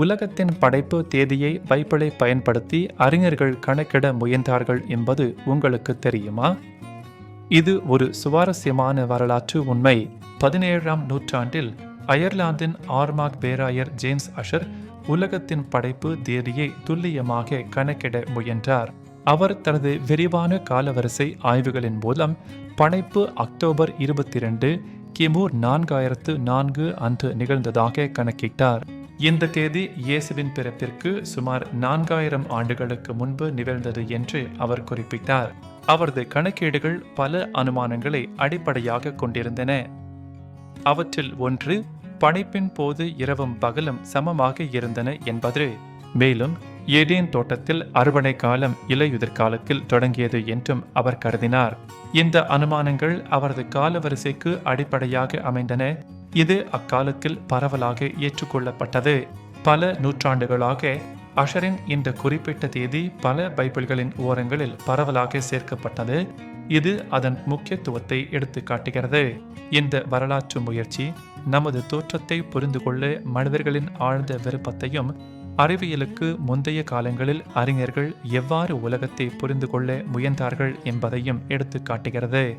உலகத்தின் படைப்பு தேதியை பைபிளை பயன்படுத்தி அறிஞர்கள் கணக்கிட முயன்றார்கள் என்பது உங்களுக்கு தெரியுமா? இது ஒரு சுவாரஸ்யமான வரலாற்று உண்மை. பதினேழாம் நூற்றாண்டில் அயர்லாந்தின் ஆர்மாக் பேராயர் ஜேம்ஸ் அஷர் உலகத்தின் படைப்பு தேதியை துல்லியமாக கணக்கிட முயன்றார். அவர் தனது விரிவான காலவரிசை ஆய்வுகளின் மூலம் படைப்பு அக்டோபர் இருபத்தி ரெண்டு கிமு நான்காயிரத்து நான்கு அன்று நிகழ்ந்ததாக கணக்கிட்டார். இந்த தேதி இயேசுவின் பிறப்பிற்கு சுமார் நான்காயிரம் ஆண்டுகளுக்கு முன்பு நிகழ்ந்தது என்று அவர் குறிப்பிட்டார். அவரது கணக்கீடுகள் பல அனுமானங்களை அடிப்படையாக கொண்டிருந்தன. அவற்றில் ஒன்று படைப்பின் போது இரவும் பகலும் சமமாக இருந்தன என்பது. மேலும் ஏதேன் தோட்டத்தில் அறுவடை காலம் இலையுதிர் காலத்தில் தொடங்கியது என்றும் அவர் கருதினார். இந்த அனுமானங்கள் அவரது காலவரிசைக்கு அடிப்படையாக அமைந்தன. இது அக்காலத்தில் பரவலாக ஏற்றுக்கொள்ளப்பட்டது. பல நூற்றாண்டுகளாக அஷரின் இந்த குறிப்பிட்ட தேதி பல பைபிள்களின் ஓரங்களில் பரவலாக சேர்க்கப்பட்டது. இது அதன் முக்கியத்துவத்தை எடுத்து காட்டுகிறது. இந்த வரலாற்று முயற்சி நமது தோற்றத்தை புரிந்து கொள்ள மனிதர்களின் ஆழ்ந்த விருப்பத்தையும் அறிவியலுக்கு முந்தைய காலங்களில் அறிஞர்கள் எவ்வாறு உலகத்தை புரிந்து கொள்ள முயன்றார்கள் என்பதையும் எடுத்து காட்டுகிறது.